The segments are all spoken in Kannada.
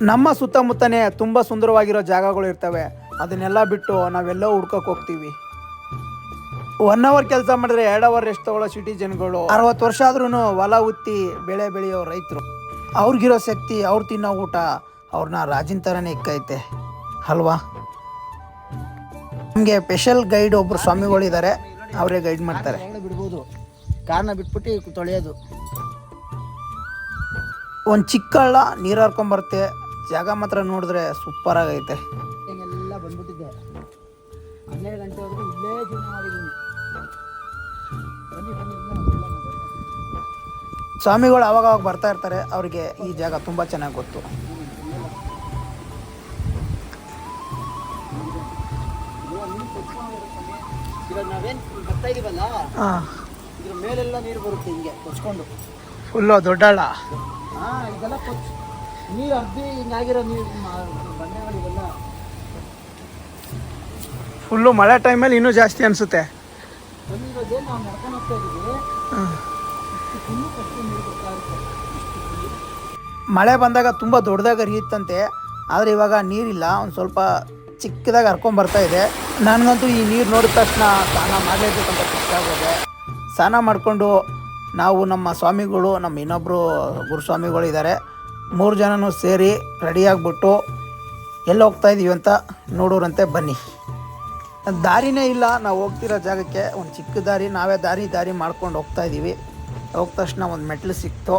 ನಮ್ಮ ಸುತ್ತಮುತ್ತನೇ ತುಂಬ ಸುಂದರವಾಗಿರೋ ಜಾಗಗಳು ಇರ್ತವೆ. ಅದನ್ನೆಲ್ಲ ಬಿಟ್ಟು ನಾವೆಲ್ಲೋ ಹುಡ್ಕೋಕೆ ಹೋಗ್ತೀವಿ. ಒನ್ ಅವರ್ ಕೆಲಸ ಮಾಡಿದ್ರೆ ಎರಡು ಅವರ್ ರೆಸ್ಟ್ ತಗೊಳ್ಳೋ ಸಿಟಿಜನ್ಗಳು ಅರವತ್ತು ವರ್ಷ ಆದ್ರೂ ಹೊಲ ಉತ್ತಿ ಬೆಳೆ ಬೆಳೆಯೋ ರೈತರು. ಅವ್ರಿಗಿರೋ ಶಕ್ತಿ ಅವ್ರು ತಿನ್ನೋ ಊಟ ಅವ್ರನ್ನ ರಾಜಿನ ಥರನೇ ಇಕ್ಕೈತೆ. ಅಲ್ವಾ? ನಮಗೆ ಸ್ಪೆಷಲ್ ಗೈಡ್ ಒಬ್ರು ಸ್ವಾಮಿಗಳಿದ್ದಾರೆ ಅವರೇ ಗೈಡ್ ಮಾಡ್ತಾರೆ. ಬಿಡ್ಬೋದು ಕಾರ್ನ ಬಿಟ್ಬಿಟ್ಟು ತೊಳೆಯೋದು. ಒಂದು ಚಿಕ್ಕ ಹಳ್ಳ ನೀರು ಹರ್ಕೊಂಬರುತ್ತೆ ಜಾಗ ಮಾತ್ರ ನೋಡಿದ್ರೆ ಸೂಪರ್ ಆಗೈತೆ. ಎಲ್ಲ ಬಂದ್ಬಿಟ್ಟಿದ್ದೆ. ಹನ್ನೆರಡು ಗಂಟೆವರೆಗೂ ಇಲ್ಲೇ ಜೀವನ ಮಾಡಿದ್ದೀನಿ. ಸ್ವಾಮಿಗಳು ಅವಾಗವಾಗ ಅವಾಗ ಬರ್ತಾ ಇರ್ತಾರೆ ಅವರಿಗೆ ಈ ಜಾಗ ತುಂಬ ಚೆನ್ನಾಗಿ ಗೊತ್ತು. ಇವಾಗ ನಾವೇನು ಬರ್ತಾ ಇದೀವಲ್ಲ? ಹಾಂ. ಇದ್ರ ಮೇಲೆಲ್ಲ ನೀರು ಬರುತ್ತೆ ಹಿಂಗೆ ಕೊಚ್ಕೊಂಡು. ಫುಲ್ಲು ದೊಡ್ಡ ಹಾಂ ಇದೆಲ್ಲ ಕೊಚ್ ನೀರು ಹಬ್ಬಿ ಹಿಂಗಾಗಿರೋ ನೀರು ಫುಲ್ಲು ಮಳೆ ಟೈಮಲ್ಲಿ ಇನ್ನೂ ಜಾಸ್ತಿ ಅನಿಸುತ್ತೆ. ಬಂದಿರೋದೇ ನಾವು ನಡ್ಕೊಂಡು ಹೋಗ್ತಾ ಇದೀವಿ? ಇನ್ನೂ ಕಷ್ಟ ನೀರು ಬರ್ತಾ ಇರುತ್ತೆ. ಮಳೆ ಬಂದಾಗ ತುಂಬ ದೊಡ್ಡದಾಗ ಹರಿಯುತ್ತಂತೆ. ಆದರೆ ಇವಾಗ ನೀರಿಲ್ಲ ಒಂದು ಸ್ವಲ್ಪ ಚಿಕ್ಕದಾಗಿ ಹರ್ಕೊಂಡ್ ಬರ್ತಾ ಇದೆ. ನನಗಂತೂ ಈ ನೀರು ನೋಡಿದ ತಕ್ಷಣ ಸ್ನಾನ ಮಾಡಲೇಬೇಕಂತ ಆಗೋದೆ. ಸ್ನಾನ ಮಾಡಿಕೊಂಡು ನಾವು ನಮ್ಮ ಸ್ವಾಮಿಗಳು ನಮ್ಮ ಇನ್ನೊಬ್ಬರು ಗುರುಸ್ವಾಮಿಗಳು ಇದ್ದಾರೆ ಮೂರು ಜನನೂ ಸೇರಿ ರೆಡಿಯಾಗಿಬಿಟ್ಟು ಎಲ್ಲಿ ಹೋಗ್ತಾ ಇದೀವಿ ಅಂತ ನೋಡೋರಂತೆ ಬನ್ನಿ. ದಾರಿನೇ ಇಲ್ಲ ನಾವು ಹೋಗ್ತಿರೋ ಜಾಗಕ್ಕೆ ಒಂದು ಚಿಕ್ಕ ದಾರಿ ನಾವೇ ದಾರಿ ದಾರಿ ಮಾಡ್ಕೊಂಡು ಹೋಗ್ತಾ ಇದ್ದೀವಿ ಹೋದ ತಕ್ಷಣ ಒಂದು ಮೆಟ್ಲು ಸಿಕ್ತು.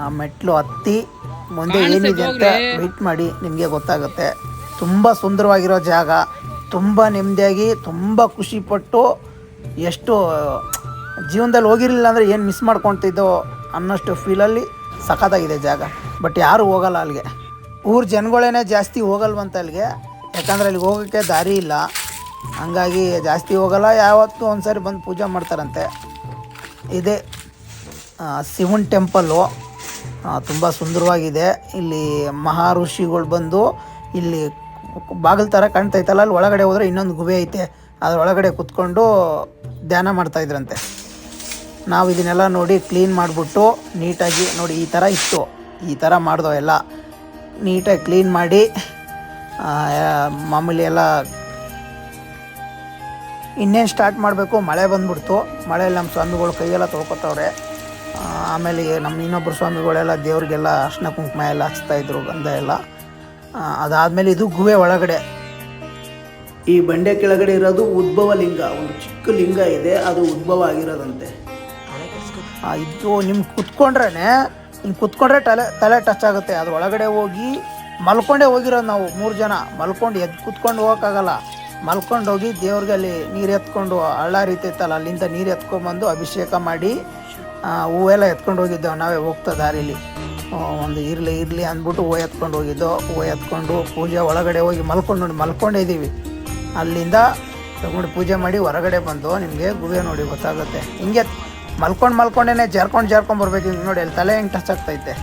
ಆ ಮೆಟ್ಲು ಹತ್ತಿ ಮುಂದೆ ಏನಿದೆ ಅಂತ ವೆಯ್ಟ್ ಮಾಡಿ ನಿಮಗೆ ಗೊತ್ತಾಗುತ್ತೆ. ತುಂಬ ಸುಂದರವಾಗಿರೋ ಜಾಗ ತುಂಬ ನೆಮ್ಮದಿಯಾಗಿ ತುಂಬ ಖುಷಿಪಟ್ಟು ಎಷ್ಟು ಜೀವನದಲ್ಲಿ ಹೋಗಿರಲಿಲ್ಲ ಅಂದರೆ ಏನು ಮಿಸ್ ಮಾಡ್ಕೊತಿದ್ದೋ ಅನ್ನೋಷ್ಟು ಫೀಲಲ್ಲಿ ಸಖತ್ತಾಗಿದೆ ಜಾಗ. ಬಟ್ ಯಾರೂ ಹೋಗಲ್ಲ ಅಲ್ಲಿಗೆ. ಊರು ಜನಗಳೇನೆ ಜಾಸ್ತಿ ಹೋಗಲ್ವಂತ ಅಲ್ಲಿಗೆ. ಯಾಕಂದರೆ ಅಲ್ಲಿಗೆ ಹೋಗೋಕ್ಕೆ ದಾರಿ ಇಲ್ಲ. ಹಂಗಾಗಿ ಜಾಸ್ತಿ ಹೋಗಲ್ಲ. ಯಾವತ್ತೂ ಒಂದು ಸಾರಿ ಬಂದು ಪೂಜೆ ಮಾಡ್ತಾರಂತೆ. ಇದೇ ಶಿವನ್ ಟೆಂಪಲ್ಲು ತುಂಬ ಸುಂದರವಾಗಿದೆ. ಇಲ್ಲಿ ಮಹಾ ಋಷಿಗಳು ಬಂದು ಇಲ್ಲಿ ಬಾಗಿಲು ಥರ ಕಾಣ್ತೈತಲ್ಲ, ಅಲ್ಲಿ ಒಳಗಡೆ ಹೋದರೆ ಇನ್ನೊಂದು ಗುಹೆ ಐತೆ. ಅದರೊಳಗಡೆ ಕುತ್ಕೊಂಡು ಧ್ಯಾನ ಮಾಡ್ತಾಯಿದ್ರಂತೆ ನಾವು ಇದನ್ನೆಲ್ಲ ನೋಡಿ ಕ್ಲೀನ್ ಮಾಡಿಬಿಟ್ಟು ನೀಟಾಗಿ ನೋಡಿ ಈ ಥರ ಇತ್ತು ಈ ಥರ ಮಾಡ್ದೋ ಎಲ್ಲ ನೀಟಾಗಿ ಕ್ಲೀನ್ ಮಾಡಿ ಮಾಮೂಲಿ ಎಲ್ಲ ಇನ್ನೇನು ಸ್ಟಾರ್ಟ್ ಮಾಡಬೇಕು? ಮಳೆ ಬಂದ್ಬಿಡ್ತು. ಮಳೆಯಲ್ಲಿ ನಮ್ಮ ಸ್ವಾಮಿಗಳು ಕೈಯೆಲ್ಲ ತೊಳ್ಕೊತವ್ರೆ. ಆಮೇಲೆ ನಮ್ಮ ಇನ್ನೊಬ್ಬರು ಸ್ವಾಮಿಗಳೆಲ್ಲ ದೇವ್ರಿಗೆಲ್ಲ ಅರ್ಶಿನ ಕುಂಕುಮ ಎಲ್ಲ ಹಚ್ತಾ ಇದ್ರು, ಗಂಧ ಎಲ್ಲ. ಅದಾದಮೇಲೆ ಇದು ಗುಹೆ ಒಳಗಡೆ. ಈ ಬಂಡೆ ಕೆಳಗಡೆ ಇರೋದು ಉದ್ಭವ ಲಿಂಗ ಒಂದು ಚಿಕ್ಕ ಲಿಂಗ ಇದೆ, ಅದು ಉದ್ಭವ ಆಗಿರೋದಂತೆ. ಇದು ನಿಮ್ಗೆ ಕುತ್ಕೊಂಡ್ರೇ ಹಿಂಗೆ ಕುತ್ಕೊಂಡ್ರೆ ತಲೆ ತಲೆ ಟಚ್ ಆಗುತ್ತೆ. ಅದ್ರ ಒಳಗಡೆ ಹೋಗಿ ಮಲ್ಕೊಂಡೇ ಹೋಗಿರೋದು ನಾವು ಮೂರು ಜನ. ಮಲ್ಕೊಂಡು ಎದ್ದು ಕುತ್ಕೊಂಡು ಹೋಗೋಕ್ಕಾಗಲ್ಲ. ಮಲ್ಕೊಂಡು ಹೋಗಿ ದೇವ್ರಿಗೆ ಅಲ್ಲಿ ನೀರು ಎತ್ಕೊಂಡು, ಹಳ್ಳ ರೀತಿ ಇತ್ತಲ್ಲ, ಅಲ್ಲಿಂದ ನೀರು ಎತ್ಕೊಂಡ್ಬಂದು ಅಭಿಷೇಕ ಮಾಡಿ ಹೂವೆಲ್ಲ ಎತ್ಕೊಂಡು ಹೋಗಿದ್ದೆವು ನಾವೇ ಹೋಗ್ತಾ ದಾರಿಲಿ. ಒಂದು ಇರಲಿ ಇರಲಿ ಅಂದ್ಬಿಟ್ಟು ಹೂವು ಎತ್ಕೊಂಡು ಹೋಗಿದ್ದೋ, ಹೂವು ಎತ್ಕೊಂಡು ಪೂಜೆ ಒಳಗಡೆ ಹೋಗಿ ಮಲ್ಕೊಂಡು ನೋಡಿ ಮಲ್ಕೊಂಡಿದ್ದೀವಿ ಅಲ್ಲಿಂದ ತಗೊಂಡು ಪೂಜೆ ಮಾಡಿ ಹೊರಗಡೆ ಬಂದು ನಿಮಗೆ ಗುಹೆ ನೋಡಿ ಗೊತ್ತಾಗುತ್ತೆ. ಹಿಂಗೆ ಮಲ್ಕೊಂಡು ಮಲ್ಕೊಂಡೇನೆ ಜಾರ್ಕೊಂಡು ಜಾರ್ಕೊಂಡು ಬರ್ಬೇಕು ಹಿಂಗೆ ನೋಡಿ ಅಲ್ಲಿ ತಲೆ ಹೆಂಗೆ ಟಚ್ ಆಗ್ತೈತೆ.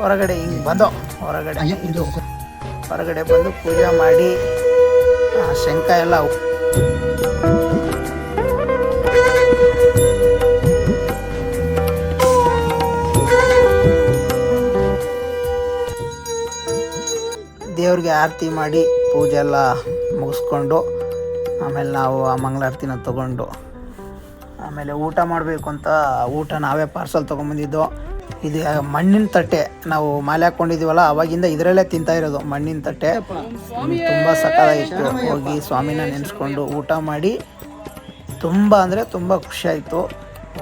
ಹೊರಗಡೆ ಹಿಂಗೆ ಬಂದೋ ಹೊರಗಡೆ. ಇದು ಹೊರಗಡೆ ಬಂದು ಪೂಜೆ ಮಾಡಿ ಶಂಕ ಎಲ್ಲ ದೇವ್ರಿಗೆ ಆರತಿ ಮಾಡಿ ಪೂಜೆ ಎಲ್ಲ ಮುಗಿಸ್ಕೊಂಡು ಆಮೇಲೆ ನಾವು ಆ ಮಂಗಳಾರತಿನ ತಗೊಂಡು ಆಮೇಲೆ ಊಟ ಮಾಡಬೇಕು ಅಂತ ಊಟ ನಾವೇ ಪಾರ್ಸಲ್ ತೊಗೊಂಬಂದಿದ್ದು ಇದು ಮಣ್ಣಿನ ತಟ್ಟೆ ನಾವು ಮಾಲೆ ಹಾಕ್ಕೊಂಡಿದ್ದೀವಲ್ಲ ಅವಾಗಿಂದ ಇದರಲ್ಲೇ ತಿಂತಾ ಇರೋದು ಮಣ್ಣಿನ ತಟ್ಟೆ. ತುಂಬ ಸಕ್ಕತ್ತಾಗಿತ್ತು ಹೋಗಿ ಸ್ವಾಮಿನ ನೆನೆಸ್ಕೊಂಡು ಊಟ ಮಾಡಿ, ತುಂಬ ಅಂದರೆ ತುಂಬ ಖುಷಿಯಾಯಿತು.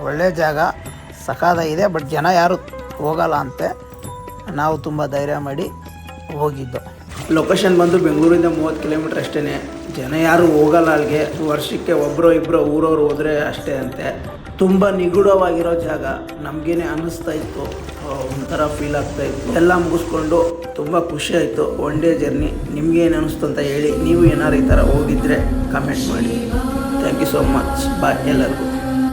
ಒಳ್ಳೆ ಜಾಗ ಸಖತ್ತಾಗಿದೆ ಬಟ್ ಜನ ಯಾರು ಹೋಗಲ್ಲ ಅಂತೆ. ನಾವು ತುಂಬ ಧೈರ್ಯ ಮಾಡಿ ಹೋಗಿದ್ದು. ಲೊಕೇಶನ್ ಬಂದು ಬೆಂಗಳೂರಿಂದ ಮೂವತ್ತು ಕಿಲೋಮೀಟ್ರ್ ಅಷ್ಟೇ ಜನ ಯಾರು ಹೋಗಲ್ಲ ಅಲ್ಲಿಗೆ. ವರ್ಷಕ್ಕೆ ಒಬ್ಬರು ಇಬ್ಬರು ಊರವ್ರು ಹೋದರೆ ಅಷ್ಟೇ ಅಂತೆ. ತುಂಬ ನಿಗೂಢವಾಗಿರೋ ಜಾಗ. ನಮಗೇನೆ ಅನ್ನಿಸ್ತಾ ಇತ್ತು. ಒಂಥರ ಫೀಲ್ ಆಗ್ತಾ ಇತ್ತು. ಎಲ್ಲ ಮುಗಿಸ್ಕೊಂಡು ತುಂಬ ಖುಷಿ ಆಯಿತು. ಒನ್ ಡೇ ಜರ್ನಿ ನಿಮಗೇನು ಅನ್ನಿಸ್ತು ಅಂತ ಹೇಳಿ, ನೀವು ಏನಾರು ಈ ಥರ ಹೋಗಿದ್ರೆ ಕಮೆಂಟ್ ಮಾಡಿ. Thank you so much bye ಎಲ್ಲರಿಗೂ.